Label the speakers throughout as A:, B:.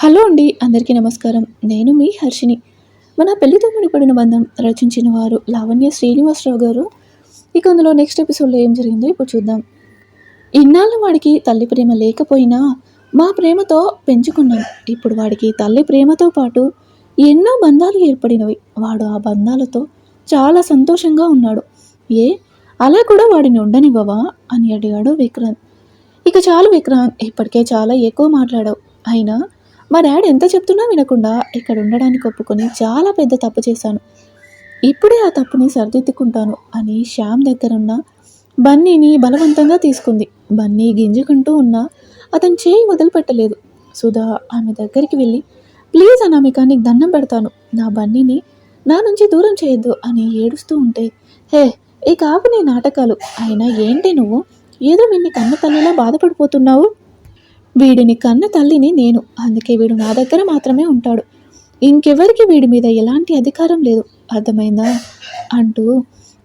A: Hello అండి అందరికీ నమస్కారం. నేను మీ హర్షిని మన పెళ్ళితో ముడిపడిన బంధం రచించిన వారు లావణ్య శ్రీనివాసరావు గారు. ఇక అందులో నెక్స్ట్ ఎపిసోడ్లో ఏం జరిగిందో ఇప్పుడు చూద్దాం. ఇన్నాళ్ళ వాడికి తల్లి ప్రేమ లేకపోయినా మా ప్రేమతో పెంచుకున్నాం. ఇప్పుడు వాడికి తల్లి ప్రేమతో పాటు ఎన్నో బంధాలు ఏర్పడినవి. వాడు ఆ బంధాలతో చాలా సంతోషంగా ఉన్నాడు. ఏ? అలా కూడా వాడిని ఉండనివ్వవా? అని అడిగాడు విక్రాంత్. ఇక చాలు విక్రాంత్ ఇప్పటికే చాలా ఎక్కువ మాట్లాడావు. అయినా మా డాడీ ఎంత చెప్తున్నా వినకుండా ఇక్కడ ఉండడానికి ఒప్పుకొని చాలా పెద్ద తప్పు చేశాను. ఇప్పుడే ఆ తప్పుని సరిదిద్దుకుంటాను అని శ్యామ్ దగ్గరున్న బన్నీని బలవంతంగా తీసుకుంది. బన్నీ గింజుకుంటూ ఉన్నా అతను చేయి వదిలిపెట్టలేదు. సుధా ఆమె దగ్గరికి వెళ్ళి ప్లీజ్ అనామిక నీకు దండం పెడతాను. నా బన్నీని నా నుంచి దూరం చేయొద్దు అని ఏడుస్తూ ఉంటే హే ఈ కాపు నీ నాటకాలు. అయినా ఏంటి నువ్వు? ఏదో నిన్ను కన్న తల్లిలా బాధపడిపోతున్నావు. వీడిని కన్న తల్లిని నేను. అందుకే వీడు నా దగ్గర మాత్రమే ఉంటాడు. ఇంకెవరికి వీడి మీద ఎలాంటి అధికారం లేదు. అర్థమైందా? అంటూ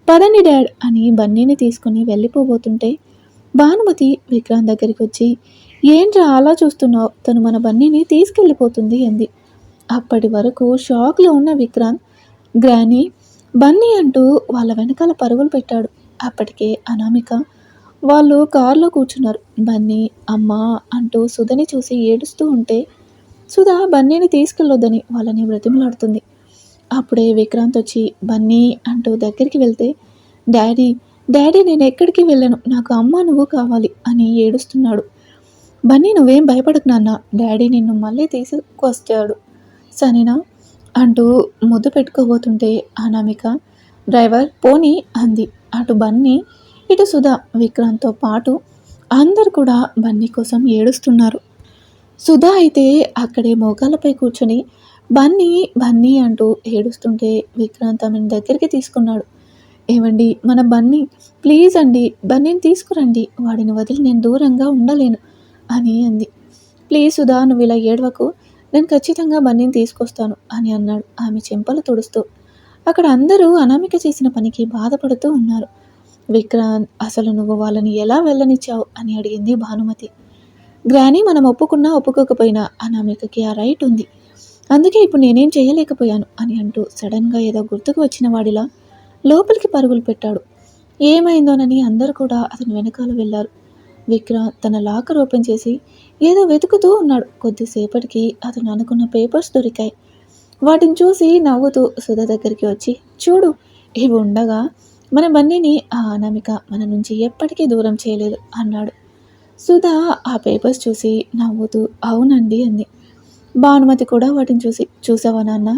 A: పదని డాడ్ అని బన్నీని తీసుకుని వెళ్ళిపోబోతుంటే భానుమతి విక్రాంత్ దగ్గరికి వచ్చి ఏంట్రా అలా చూస్తున్నావు? తను మన బన్నీని తీసుకెళ్ళిపోతుంది అంది. అప్పటి వరకు షాక్లో ఉన్న విక్రాంత్ గ్రాని బన్నీ అంటూ వాళ్ళ వెనకాల పరుగులు పెట్టాడు. అప్పటికే అనామిక వాళ్ళు కారులో కూర్చున్నారు. బన్నీ అమ్మా అంటూ సుధని చూసి ఏడుస్తూ ఉంటే సుధా బన్నీని తీసుకెళ్ళొద్దని వాళ్ళని బ్రతిమలాడుతుంది. అప్పుడే విక్రాంత్ వచ్చి బన్నీ అంటూ దగ్గరికి వెళ్తే డాడీ డాడీ నేను ఎక్కడికి వెళ్ళను. నాకు అమ్మ నువ్వు కావాలి అని ఏడుస్తున్నాడు. బన్నీ నువ్వేం భయపడకు నాన్న. డాడీ నిన్ను మళ్ళీ తీసుకొస్తాడు. సరేనా? అంటూ ముద్దు పెట్టుకోబోతుంటే అనామిక డ్రైవర్ పోనీ అంది. అటు బన్నీ ఇటు సుధా విక్రాంత్తో పాటు అందరు కూడా బన్నీ కోసం ఏడుస్తున్నారు. సుధా అయితే అక్కడే మోకాలపై కూర్చొని బన్నీ బన్నీ అంటూ ఏడుస్తుంటే విక్రాంత్ ఆమెను దగ్గరికి తీసుకున్నాడు. ఏమండి మన బన్నీ ప్లీజ్ అండి బన్నీని తీసుకురండి వాడిని వదిలి నేను దూరంగా ఉండలేను అని అంది. ప్లీజ్ సుధా నువ్వు ఇలా ఏడవకు నేను ఖచ్చితంగా బన్నీని తీసుకొస్తాను అని అన్నాడు ఆమె చెంపలు తుడుస్తూ. అక్కడ అందరూ అనామిక చేసిన పనికి బాధపడుతూ ఉన్నారు. విక్రాంత్ అసలు నువ్వు వాళ్ళని ఎలా వెళ్ళనిచ్చావు? అని అడిగింది భానుమతి. గ్రానీ మనం ఒప్పుకున్నా ఒప్పుకోకపోయినా అనామికకి ఆ రైట్ ఉంది. అందుకే ఇప్పుడు నేనేం చేయలేకపోయాను అని అంటూ సడన్గా ఏదో గుర్తుకు వచ్చిన వాడిలా లోపలికి పరుగులు పెట్టాడు. ఏమైందోనని అందరూ కూడా అతని వెనకాల వెళ్ళారు. విక్రాంత్ తన లాకర్ ఓపెన్ చేసి ఏదో వెతుకుతూ ఉన్నాడు. కొద్దిసేపటికి అతను అనుకున్న పేపర్స్ దొరికాయి. వాటిని చూసి నవ్వుతూ సుధ దగ్గరికి వచ్చి చూడు ఇవి ఉండగా మన బన్నీని ఆ అనామిక మన నుంచి ఎప్పటికీ దూరం చేయలేదు అన్నాడు. సుధా ఆ పేపర్స్ చూసి నవ్వుతూ అవునండి అంది. భానుమతి కూడా వాటిని చూసి చూసావా నాన్న?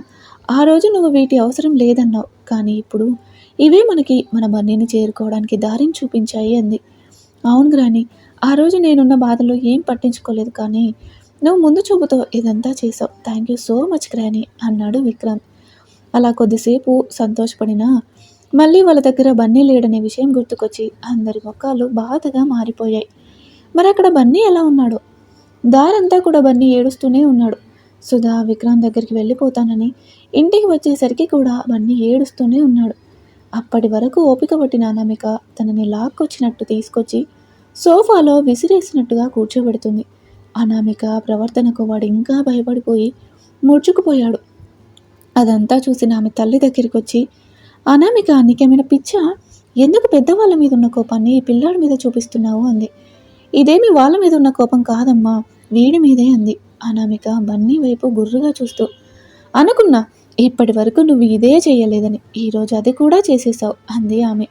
A: ఆ రోజు నువ్వు వీటి అవసరం లేదన్నావు కానీ ఇప్పుడు ఇవే మనకి మన బన్నీని చేరుకోవడానికి దారిని చూపించాయి అంది. అవును గ్రాని ఆ రోజు నేనున్న బాధలో ఏం పట్టించుకోలేదు కానీ నువ్వు ముందు చూపుతో ఇదంతా చేసావు థ్యాంక్ యూ సో మచ్ గ్రాని అన్నాడు విక్రాంత్ అలా కొద్దిసేపు సంతోషపడినా మళ్ళీ వాళ్ళ దగ్గర బన్నీ లేడనే విషయం గుర్తుకొచ్చి అందరి ముఖాలు బాధగా మారిపోయాయి. మరి అక్కడ బన్నీ ఎలా ఉన్నాడో? దారంతా కూడా బన్నీ ఏడుస్తూనే ఉన్నాడు. సుధా విక్రాంత్ దగ్గరికి వెళ్ళిపోతానని ఇంటికి వచ్చేసరికి కూడా బన్నీ ఏడుస్తూనే ఉన్నాడు. అప్పటి వరకు ఓపిక పట్టిన అనామిక తనని లాక్కొచ్చినట్టు తీసుకొచ్చి సోఫాలో విసిరేసినట్టుగా కూర్చోబెడుతుంది. అనామిక ప్రవర్తనకు వాడు ఇంకా భయపడిపోయి ముడుచుకుపోయాడు. అదంతా చూసిన ఆమె తల్లి దగ్గరికి వచ్చి అనామిక నీకేమైనా పిచ్చా? ఎందుకు పెద్దవాళ్ళ మీద ఉన్న కోపాన్ని ఈ పిల్లాడి మీద చూపిస్తున్నావు? అంది. ఇదేమి వాళ్ళ మీద ఉన్న కోపం కాదమ్మా వీడి మీదే అంది. అనామిక బన్నీ వైపు గుర్రుగా చూస్తూ అనుకున్నా ఇప్పటి వరకు నువ్వు ఇదే చేయలేదని ఈరోజు అది కూడా చేసేసావు అంది ఆమె.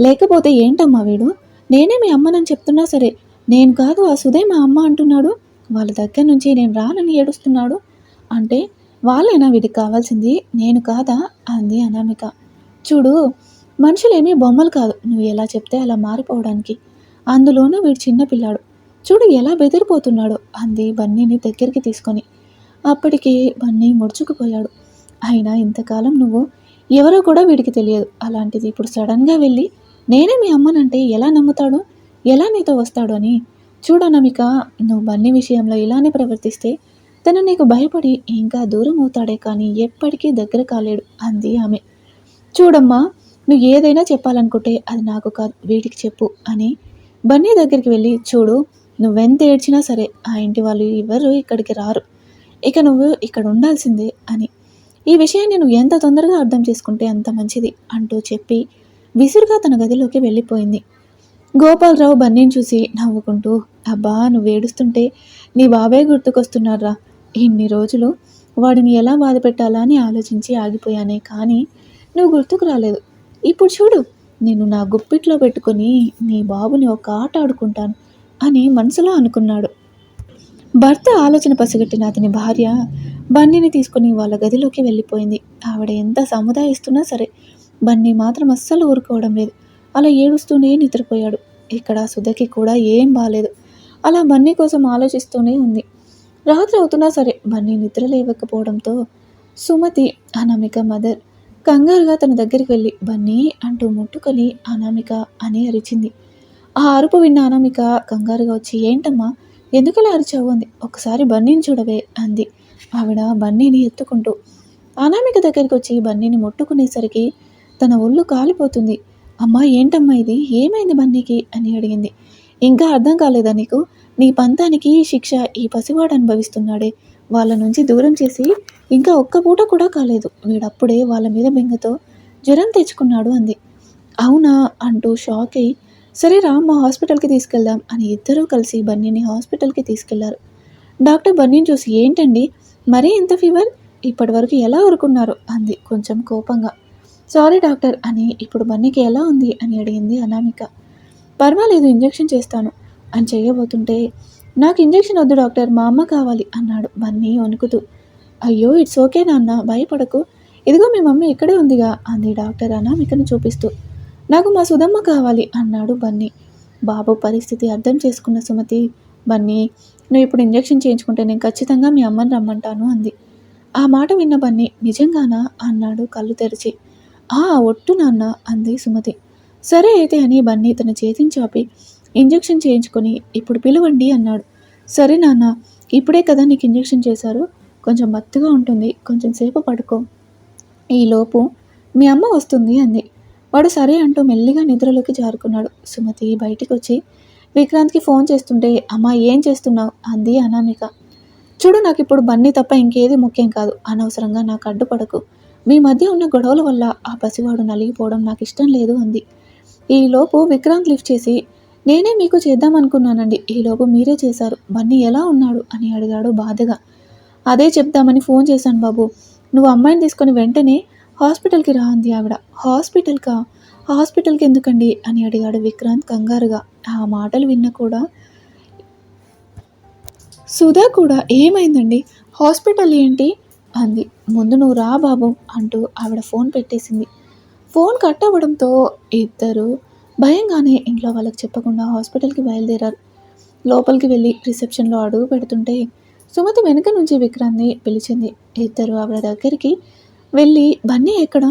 A: లేకపోతే ఏంటమ్మా వీడు? నేనే మీ అమ్మనని చెప్తున్నా సరే నేను కాదు ఆ సుదే మా అమ్మ అంటున్నాడు? వాళ్ళ దగ్గర నుంచి నేను రానని ఏడుస్తున్నాడు? అంటే వాళ్ళైనా వీడికి కావాల్సింది నేను కాదా? అంది అనామిక. చూడు మనుషులేమీ బొమ్మలు కాదు. నువ్వు ఎలా చెప్తే అలా మారిపోవడానికి. అందులోనూ వీడు చిన్నపిల్లాడు చూడు ఎలా బెదిరిపోతున్నాడు అంది బన్నీని దగ్గరికి తీసుకొని. అప్పటికే బన్నీ ముడుచుకుపోయాడు. అయినా ఇంతకాలం నువ్వు ఎవరో కూడా వీడికి తెలియదు. అలాంటిది ఇప్పుడు సడన్గా వెళ్ళి నేనే మీ అమ్మనంటే ఎలా నమ్ముతాడు? ఎలా నీతో వస్తాడు అని. చూడనమిక నువ్వు బన్నీ విషయంలో ఇలానే ప్రవర్తిస్తే తను నీకు భయపడి ఇంకా దూరం అవుతాడే కానీ ఎప్పటికీ దగ్గర కాలేడు అంది ఆమె. చూడమ్మా నువ్వు ఏదైనా చెప్పాలనుకుంటే అది నాకు కాదు వీటికి చెప్పు అని బన్నీ దగ్గరికి వెళ్ళి చూడు నువ్వెంత ఏడ్చినా సరే ఆ ఇంటి వాళ్ళు ఎవరు ఇక్కడికి రారు. ఇక నువ్వు ఇక్కడ ఉండాల్సిందే అని. ఈ విషయాన్ని నువ్వు ఎంత తొందరగా అర్థం చేసుకుంటే అంత మంచిది అంటూ చెప్పి విసురుగా తన గదిలోకి వెళ్ళిపోయింది. గోపాలరావు బన్నీని చూసి నవ్వుకుంటూ అబ్బా నువ్వు ఏడుస్తుంటే నీ బాబాయ్ గుర్తుకొస్తున్నారా ఇన్ని రోజులు వాడిని ఎలా బాధ పెట్టాలా అని ఆలోచించి ఆగిపోయానే కానీ నువ్వు గుర్తుకు రాలేదు. ఇప్పుడు చూడు నేను నా గుప్పిట్లో పెట్టుకొని నీ బాబుని ఒక ఆట ఆడుకుంటాను అని మనసులో అనుకున్నాడు. భర్త ఆలోచన పసిగట్టిన అతని భార్య బన్నీని తీసుకుని వాళ్ళ గదిలోకి వెళ్ళిపోయింది. ఆవిడ ఎంత సముదాయిస్తున్నా సరే బన్నీ మాత్రం అస్సలు ఊరుకోవడం లేదు. అలా ఏడుస్తూనే నిద్రపోయాడు. ఇక్కడ సుధకి కూడా ఏం బాలేదు. అలా బన్నీ కోసం ఆలోచిస్తూనే ఉంది. రాత్రి అవుతున్నా సరే బన్నీ నిద్ర లేవకపోవడంతో సుమతి అనామిక మదర్ కంగారుగా తన దగ్గరికి వెళ్ళి బన్నీ అంటూ ముట్టుకొని అనామిక అని అరిచింది. ఆ అరుపు విన్న అనామిక కంగారుగా వచ్చి ఏంటమ్మా ఎందుకలా అరిచావు? అంది. ఒకసారి బన్నీని చూడవే అంది. ఆవిడ బన్నీని ఎత్తుకుంటూ అనామిక దగ్గరికి వచ్చి బన్నీని ముట్టుకునేసరికి తన ఒళ్ళు కాలిపోతుంది. అమ్మా ఏంటమ్మా ఇది? ఏమైంది బన్నీకి? అని అడిగింది. ఇంకా అర్థం కాలేదా నీకు? నీ పంతానికి శిక్ష ఈ పసివాడు అనుభవిస్తున్నాడే. వాళ్ళ నుంచి దూరం చేసి ఇంకా ఒక్క పూట కూడా కాలేదు. వీడప్పుడే వాళ్ళ మీద బెంగతో జ్వరం తెచ్చుకున్నాడు అంది. అవునా అంటూ షాక్ అయ్యి సరే రా మా హాస్పిటల్కి తీసుకెళ్దాం అని ఇద్దరూ కలిసి బన్నీని హాస్పిటల్కి తీసుకెళ్ళారు. డాక్టర్ బన్నీని చూసి ఏంటండి? మరీ ఇంత ఫీవర్? ఇప్పటి వరకు ఎలా ఊరుకున్నారు? అంది కొంచెం కోపంగా. సారీ డాక్టర్ అని ఇప్పుడు బన్నీకి ఎలా ఉంది అని అడిగింది అనామిక. పర్వాలేదు ఇంజెక్షన్ చేస్తాను అని చేయబోతుంటే నాకు ఇంజెక్షన్ వద్దు డాక్టర్. మా అమ్మ కావాలి అన్నాడు. బన్నీ వణుకుతూ. అయ్యో ఇట్స్ ఓకే నాన్న భయపడకు. ఇదిగో మీ మమ్మీ ఇక్కడే ఉందిగా అంది డాక్టర్ అనామికను చూపిస్తూ. నాకు మా సుధమ్మ కావాలి అన్నాడు బన్నీ. బాబు పరిస్థితి అర్థం చేసుకున్న సుమతి బన్నీ నువ్వు ఇప్పుడు ఇంజెక్షన్ చేయించుకుంటే నేను ఖచ్చితంగా మీ అమ్మని రమ్మంటాను అంది. ఆ మాట విన్న బన్నీ నిజంగానా? అన్నాడు కళ్ళు తెరిచి. ఆ ఒట్టు నాన్న అంది సుమతి. సరే అయితే అని బన్నీ తన చేతిని చాపి ఇంజెక్షన్ చేయించుకొని ఇప్పుడు పిలవండి అన్నాడు. సరే నాన్న ఇప్పుడే కదా నీకు ఇంజెక్షన్ చేశారు. కొంచెం మత్తుగా ఉంటుంది. కొంచెం సేపు పడుకో. ఈలోపు మీ అమ్మ వస్తుంది అంది. వాడు సరే అంటూ మెల్లిగా నిద్రలోకి జారుకున్నాడు. సుమతి బయటికి వచ్చి విక్రాంత్కి ఫోన్ చేస్తుంటే అమ్మ ఏం చేస్తున్నావు? అంది అనామిక. చూడు నాకు ఇప్పుడు బన్నీ తప్ప ఇంకేది ముఖ్యం కాదు. అనవసరంగా నాకు అడ్డుపడకు మీ మధ్య ఉన్న గొడవల వల్ల ఆ పసివాడు నలిగిపోవడం నాకు ఇష్టం లేదు అంది. ఈలోపు విక్రాంత్ లిఫ్ట్ చేసి నేనే మీకు చేద్దామనుకున్నానండి ఈలోపు మీరే చేశారు. బన్నీ ఎలా ఉన్నాడు? అని అడిగాడు బాధగా. అదే చెప్దామని ఫోన్ చేశాను బాబు. నువ్వు అమ్మాయిని తీసుకొని వెంటనే హాస్పిటల్కి రా అంది ఆవిడ. హాస్పిటల్కా? హాస్పిటల్కి ఎందుకండి? అని అడిగాడు విక్రాంత్ కంగారుగా. ఆ మాటలు విన్న కూడా సుధా కూడా ఏమైందండి? హాస్పిటల్ ఏంటి? అంది. ముందు నువ్వు రా బాబు అంటూ ఆవిడ ఫోన్ పెట్టేసింది. ఫోన్ కట్ అవ్వడంతో ఇద్దరు భయంగానే ఇంట్లో వాళ్ళకి చెప్పకుండా హాస్పిటల్కి బయలుదేరారు. లోపలికి వెళ్ళి రిసెప్షన్లో అడుగు పెడుతుంటే సుమతి వెనుక నుంచి విక్రాంత్ని పిలిచింది. ఇద్దరు ఆవిడ దగ్గరికి వెళ్ళి బన్నీ ఎక్కడ?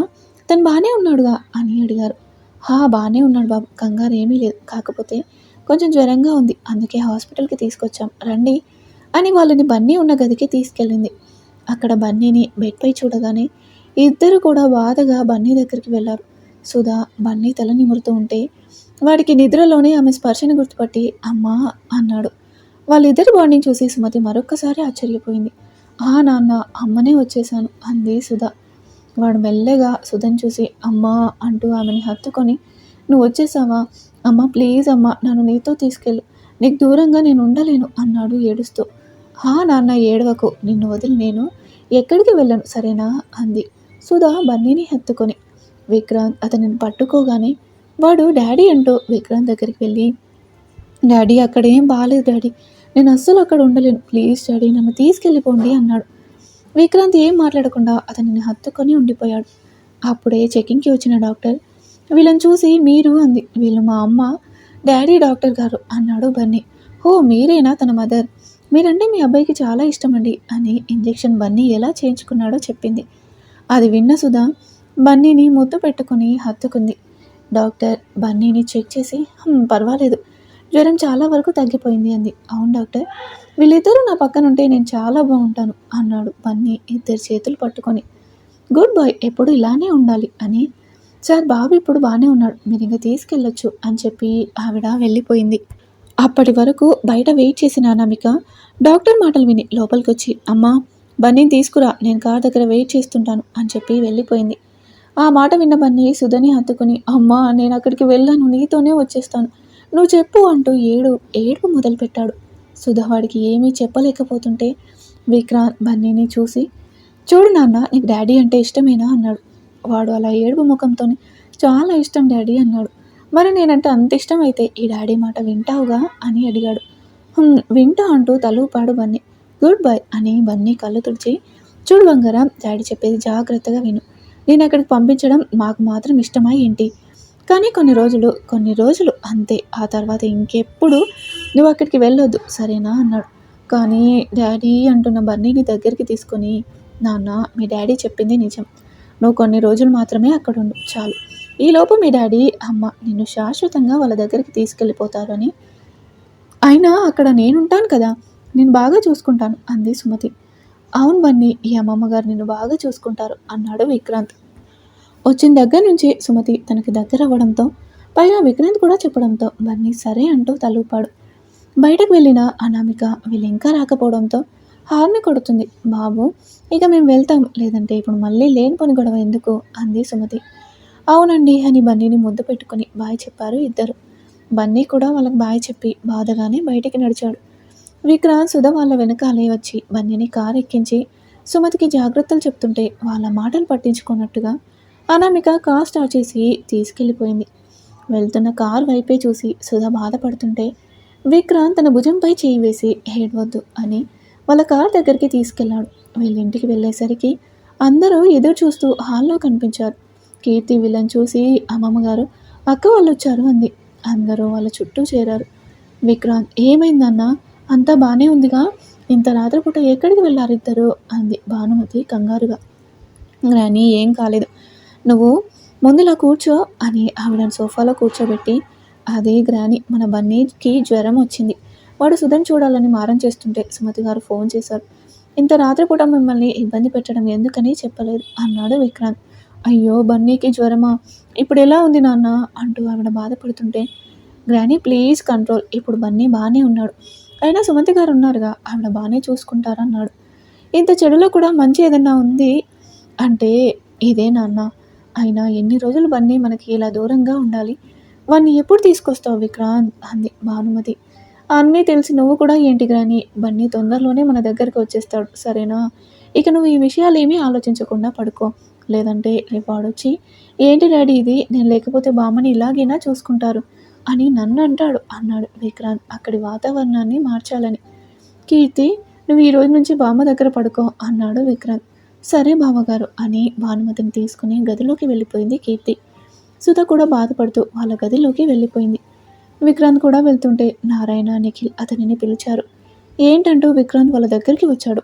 A: తను బాగానే ఉన్నాడుగా అని అడిగారు. హా బాగానే ఉన్నాడు బాబు. కంగారు ఏమీ లేదు. కాకపోతే కొంచెం జ్వరంగా ఉంది. అందుకే హాస్పిటల్కి తీసుకొచ్చాం. రండి అని వాళ్ళని బన్నీ ఉన్న గదికి తీసుకెళ్ళింది. అక్కడ బన్నీని బెడ్పై చూడగానే ఇద్దరు కూడా బాధగా బన్నీ దగ్గరికి వెళ్ళారు. సుధా బన్నీ తల నిమురుతూ ఉంటే వాడికి నిద్రలోనే ఆమె స్పర్శను గుర్తుపట్టి అమ్మా అన్నాడు. వాళ్ళిద్దరి బాండింగ్ చూసి సుమతి మరొక్కసారి ఆశ్చర్యపోయింది. ఆ నాన్న అమ్మనే వచ్చేసాను అంది సుధా. వాడు మెల్లగా సుధని చూసి అమ్మా అంటూ ఆమెని హత్తుకొని నువ్వు వచ్చేసావా? అమ్మ ప్లీజ్ అమ్మ నన్ను నీతో తీసుకెళ్ళు. నీకు దూరంగా నేను ఉండలేను అన్నాడు ఏడుస్తూ. హా నాన్న ఏడవకు. నిన్ను వదిలి నేను ఎక్కడికి వెళ్ళను సరేనా? అంది. సుధా బన్నీని హత్తుకొని విక్రాంత్ అతనిని పట్టుకోగానే వాడు డాడీ అంటూ విక్రాంత్ దగ్గరికి వెళ్ళి డాడీ అక్కడ ఏం బాగాలేదు డాడీ. నేను అస్సలు అక్కడ ఉండలేను. ప్లీజ్ డాడీ నన్ను తీసుకెళ్ళిపోండి అన్నాడు. విక్రాంత్ ఏం మాట్లాడకుండా అతనిని హత్తుకొని ఉండిపోయాడు. అప్పుడే చెకింగ్కి వచ్చిన డాక్టర్ వీళ్ళని చూసి మీరు అంది. వీళ్ళు మా అమ్మ డాడీ డాక్టర్ గారు అన్నాడు బన్నీ. ఓ మీరేనా తన మదర్? మీరంటే మీ అబ్బాయికి చాలా ఇష్టమండి అని ఇంజెక్షన్ బన్నీ ఎలా చేయించుకున్నాడో చెప్పింది. అది విన్న సుధా బన్నీని ముద్దు పెట్టుకుని హత్తుకుంది. డాక్టర్ బన్నీని చెక్ చేసి పర్వాలేదు. జ్వరం చాలా వరకు తగ్గిపోయింది అంది. అవును డాక్టర్. వీళ్ళిద్దరూ నా పక్కన ఉంటే నేను చాలా బాగుంటాను అన్నాడు బన్నీ ఇద్దరు చేతులు పట్టుకొని. Good boy. ఎప్పుడు ఇలానే ఉండాలి అని. సార్ బాబు ఇప్పుడు బాగానే ఉన్నాడు. మీరు ఇంకా తీసుకెళ్ళొచ్చు అని చెప్పి ఆవిడ వెళ్ళిపోయింది. అప్పటి వరకు బయట వెయిట్ చేసిన అనామిక డాక్టర్ మాటలు విని లోపలికి వచ్చి అమ్మా బన్నీని తీసుకురా. నేను కార్ దగ్గర వెయిట్ చేస్తుంటాను అని చెప్పి వెళ్ళిపోయింది. ఆ మాట విన్న బన్నీ సుధని హత్తుకుని అమ్మా నేను అక్కడికి వెళ్ళాను నీతోనే వచ్చేస్తాను. నువ్వు చెప్పు అంటూ ఏడు ఏడుపు మొదలుపెట్టాడు. సుధ వాడికి ఏమీ చెప్పలేకపోతుంటే విక్రాంత్ బన్నీని చూసి చూడు నాన్న నీకు డాడీ అంటే ఇష్టమేనా? అన్నాడు. వాడు అలా ఏడుపు ముఖంతో చాలా ఇష్టం డాడీ అన్నాడు. మరి నేనంటే అంత ఇష్టం అయితే ఈ డాడీ మాట వింటావుగా? అని అడిగాడు. వింటా అంటూ తలూపాడు బన్నీ. గుడ్ బై అని బన్నీ కళ్ళు తుడిచి చూడు బంగారం డాడీ చెప్పేది జాగ్రత్తగా విను. నేను అక్కడికి పంపించడం మాకు మాత్రం ఇష్టమా ఏంటి? కానీ కొన్ని రోజులు కొన్ని రోజులు అంతే. ఆ తర్వాత ఇంకెప్పుడు నువ్వు అక్కడికి వెళ్ళొద్దు సరేనా? అన్నాడు. కానీ డాడీ అంటున్న బన్నీని దగ్గరికి తీసుకొని నాన్న మీ డాడీ చెప్పింది నిజం. నువ్వు కొన్ని రోజులు మాత్రమే అక్కడ ఉండు చాలు ఈలోపు మీ డాడీ అమ్మ నిన్ను శాశ్వతంగా వాళ్ళ దగ్గరికి తీసుకెళ్ళిపోతారు అని. అయినా అక్కడ నేనుంటాను కదా నేను బాగా చూసుకుంటాను అంది సుమతి. అవును బన్నీ ఈ అమ్మమ్మ గారు నిన్ను బాగా చూసుకుంటారు అన్నాడు విక్రాంత్. వచ్చిన దగ్గర నుంచి సుమతి తనకి దగ్గర అవ్వడంతో పైగా విక్రాంత్ కూడా చెప్పడంతో బన్నీ సరే అంటూ తలూపాడు. బయటకు వెళ్ళిన అనామిక వీళ్ళు ఇంకా రాకపోవడంతో హార్ని కొడుతుంది. బాబు ఇక మేము వెళ్తాం. లేదంటే ఇప్పుడు మళ్ళీ లేనిపోని గొడవ ఎందుకు? అంది సుమతి. అవునండి అని బన్నీని ముద్దు పెట్టుకుని బాయ్ చెప్పారు ఇద్దరు. బన్నీ కూడా వాళ్ళకి బాయ్ చెప్పి బాధగానే బయటికి నడిచాడు. విక్రాంత్ సుధ వాళ్ళ వెనకాలే వచ్చి బన్నీని కారు ఎక్కించి సుమతికి జాగ్రత్తలు చెప్తుంటే వాళ్ళ మాటలు పట్టించుకున్నట్టుగా అనామిక కార్ స్టార్ట్ చేసి తీసుకెళ్ళిపోయింది. వెళ్తున్న కార్ వైపే చూసి సుధ బాధపడుతుంటే విక్రాంత్ తన భుజంపై చేయి వేసి ఏడవద్దు అని వాళ్ళ కార్ దగ్గరికి తీసుకెళ్ళాడు వీళ్ళ ఇంటికి వెళ్ళేసరికి అందరూ ఎదురు చూస్తూ హాల్లో కనిపించారు. కీర్తి వీళ్ళని చూసి అమ్మమ్మ గారు అక్క వాళ్ళు వచ్చారు అంది. అందరూ వాళ్ళ చుట్టూ చేరారు. విక్రాంత్ ఏమైందన్నా? అంతా బాగానే ఉందిగా? ఇంత రాత్రిపూట ఎక్కడికి వెళ్ళారు ఇద్దరు అంది భానుమతి కంగారుగా. రాని ఏం కాలేదు. నువ్వు ముందులా కూర్చో అని ఆవిడని సోఫాలో కూర్చోబెట్టి అదే గ్రాని మన బన్నీకి జ్వరం వచ్చింది. వాడు సుధన్ చూడాలని మారం చేస్తుంటే సుమతి గారు ఫోన్ చేశారు. ఇంత రాత్రిపూట మిమ్మల్ని ఇబ్బంది పెట్టడం ఎందుకని చెప్పలేదు అన్నాడు విక్రాంత్. అయ్యో బన్నీకి జ్వరమా? ఇప్పుడు ఎలా ఉంది నాన్న? అంటూ ఆవిడ బాధపడుతుంటే గ్రానీ ప్లీజ్ కంట్రోల్ ఇప్పుడు బన్నీ బాగానే ఉన్నాడు. అయినా సుమతి గారు ఉన్నారుగా ఆవిడ బాగానే చూసుకుంటారన్నాడు. ఇంత చెడులో కూడా మంచి ఏదన్నా ఉంది అంటే ఇదే నాన్న. అయినా ఎన్ని రోజులు బన్నీ మనకి ఇలా దూరంగా ఉండాలి? వాణ్ణి ఎప్పుడు తీసుకొస్తావు విక్రాంత్? అంది భానుమతి. అన్నీ తెలిసి నువ్వు కూడా ఏంటి గ్రాని? బన్నీ తొందరలోనే మన దగ్గరికి వచ్చేస్తాడు. సరేనా? ఇక నువ్వు ఈ విషయాలు ఏమీ ఆలోచించకుండా పడుకో. లేదంటే రేపు వాడొచ్చి ఏంటి డాడీ ఇది? నేను లేకపోతే బామ్మని ఇలాగైనా చూసుకుంటారు అని నన్ను అంటాడు అన్నాడు విక్రాంత్ అక్కడి వాతావరణాన్ని మార్చాలని. కీర్తి నువ్వు ఈ రోజు నుంచి బామ్మ దగ్గర పడుకో అన్నాడు విక్రాంత్. సరే బావగారు అని భానుమతిని తీసుకుని గదిలోకి వెళ్ళిపోయింది కీర్తి. సుధ కూడా బాధపడుతూ వాళ్ళ గదిలోకి వెళ్ళిపోయింది. విక్రాంత్ కూడా వెళ్తుంటే నారాయణ నిఖిల్ అతనిని పిలిచారు. ఏంటంటూ విక్రాంత్ వాళ్ళ దగ్గరికి వచ్చాడు.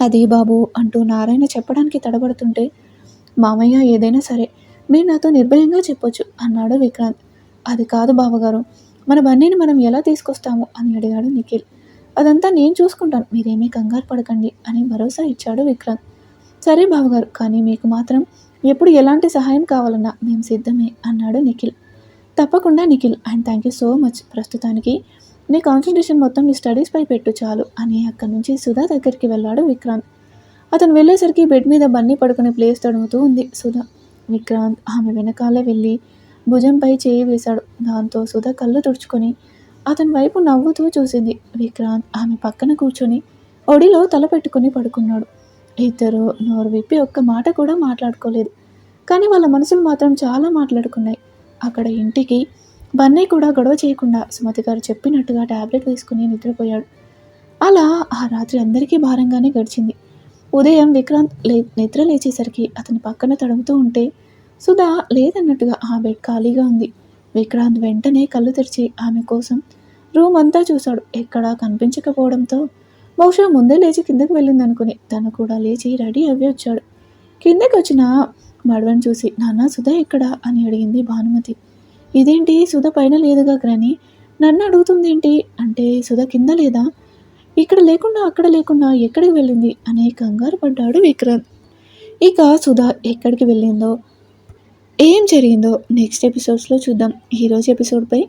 A: అదే బాబు అంటూ నారాయణ చెప్పడానికి తడబడుతుంటే మామయ్య ఏదైనా సరే మీరు నాతో నిర్భయంగా చెప్పొచ్చు అన్నాడు విక్రాంత్. అది కాదు బావగారు మన బన్నీని మనం ఎలా తీసుకొస్తాము అని అడిగాడు నిఖిల్. అదంతా నేను చూసుకుంటాను మీరేమీ కంగారు పడకండి అని భరోసా ఇచ్చాడు విక్రాంత్. సరే బావగారు కానీ మీకు మాత్రం ఎప్పుడు ఎలాంటి సహాయం కావాలన్నా మేము సిద్ధమే అన్నాడు నిఖిల్. తప్పకుండా Nikhil and thank you so much. ప్రస్తుతానికి నీ కాన్సన్ట్రేషన్ మొత్తం నీ స్టడీస్పై పెట్టు చాలు అని అక్కడి నుంచి సుధా దగ్గరికి వెళ్ళాడు విక్రాంత్. అతను వెళ్ళేసరికి బెడ్ మీద బన్నీ పడుకునే ప్లేస్ తడుముతూ ఉంది సుధా. విక్రాంత్ ఆమె వెనకాలే వెళ్ళి భుజంపై చేయి వేశాడు. దాంతో సుధ కళ్ళు తుడుచుకొని అతని వైపు నవ్వుతూ చూసింది. విక్రాంత్ ఆమె పక్కన కూర్చొని ఒడిలో తల పెట్టుకుని పడుకున్నాడు. ఇద్దరు నోరు విప్పి ఒక్క మాట కూడా మాట్లాడుకోలేదు. కానీ వాళ్ళ మనసులు మాత్రం చాలా మాట్లాడుకున్నాయి. అక్కడ ఇంటికి బన్నీ కూడా గొడవ చేయకుండా సుమతి గారు చెప్పినట్టుగా ట్యాబ్లెట్ వేసుకుని నిద్రపోయాడు. అలా ఆ రాత్రి అందరికీ భారంగానే గడిచింది. ఉదయం విక్రాంత్ లే నిద్ర లేచేసరికి అతని పక్కన తడుముతూ ఉంటే సుధా లేదన్నట్టుగా ఆ బెడ్ ఖాళీగా ఉంది. విక్రాంత్ వెంటనే కళ్ళు తెరిచి ఆమె కోసం రూమ్ అంతా చూశాడు. ఎక్కడా కనిపించకపోవడంతో బహుశా ముందే లేచి కిందకి వెళ్ళిందనుకుని తను కూడా లేచి రెడీ అవి వచ్చాడు. కిందకి వచ్చిన మడవని చూసి నాన్న సుధ ఎక్కడ? అని అడిగింది భానుమతి. ఇదేంటి? సుధ పైన లేదుగా గ్రని. నన్ను అడుగుతుందేంటి అంటే సుధ కింద లేదా? ఇక్కడ లేకుండా అక్కడ లేకుండా ఎక్కడికి వెళ్ళింది? అనే కంగారు పడ్డాడు విక్రాంత్ ఇక సుధ ఎక్కడికి వెళ్ళిందో ఏం జరిగిందో నెక్స్ట్ ఎపిసోడ్స్లో చూద్దాం. ఈరోజు ఎపిసోడ్పై